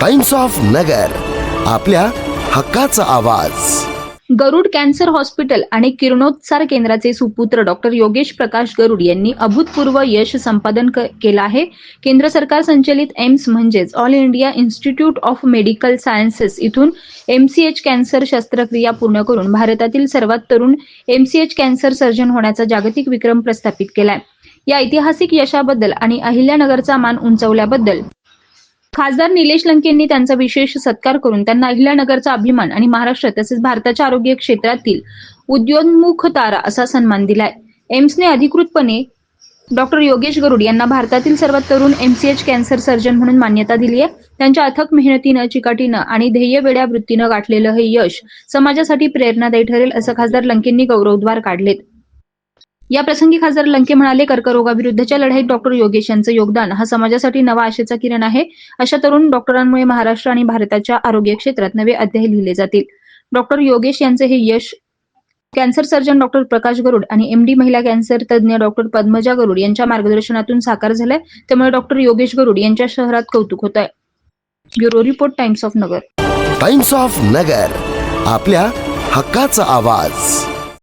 Times of Nagar आपल्या हक्काचा आवाज. गरुड कॅन्सर हॉस्पिटल आणि किरणोत्सार केंद्राचे सुपुत्र डॉक्टर योगेश प्रकाश गरुड यांनी अभूतपूर्व यश संपादन केलं आहे. केंद्र सरकार संचलित एम्स म्हणजेच all India institute of medical sciences इथून एमसीएच कॅन्सर शस्त्रक्रिया पूर्ण करून भारतातील सर्वात तरुण एमसीएच कॅन्सर सर्जन होण्याचा जागतिक विक्रम प्रस्थापित केलाय. या ऐतिहासिक यशाबद्दल आणि अहिल्यानगरचा मान उंचवल्याबद्दल खासदार निलेश लंकेंनी त्यांचा विशेष सत्कार करून त्यांना अहिल्यानगरचा अभिमान आणि महाराष्ट्र तसेच भारताच्या आरोग्य क्षेत्रातील उद्योन्मुख तारा असा सन्मान दिलाय. एम्सने अधिकृतपणे डॉक्टर योगेश गरुड यांना भारतातील सर्वात तरुण एमसीएच कॅन्सर सर्जन म्हणून मान्यता दिली आहे. त्यांच्या अथक मेहनतीनं चिकाटीनं आणि ध्येय ध्येयवेड्या वृत्तीनं गाठलेलं हे यश समाजासाठी प्रेरणादायी ठरेल असं खासदार लंकेंनी गौरवद्वार काढलेत. या प्रसंगी खासदार लंके म्हणाले कर्करोगाविरुद्धच्या लढाईत डॉक्टर योगेश यांचं योगदान हा समाजासाठी नवा आशेचा किरण आहे. अशा तरुण डॉक्टरांमुळे महाराष्ट्र आणि भारताच्या आरोग्य क्षेत्रात नवे अध्याय लिहिले जातील. डॉक्टर योगेश यांचे हे यश cancer surgeon doctor Prakash Garud आणि एमडी महिला कॅन्सर तज्ज्ञ डॉक्टर पद्मजा गरुड यांच्या मार्गदर्शनातून साकार झालाय. त्यामुळे डॉक्टर योगेश गरुड यांच्या शहरात कौतुक होत आहे bureau report times of Nagar. Times of Nagar आपल्या हक्काचा आवाज.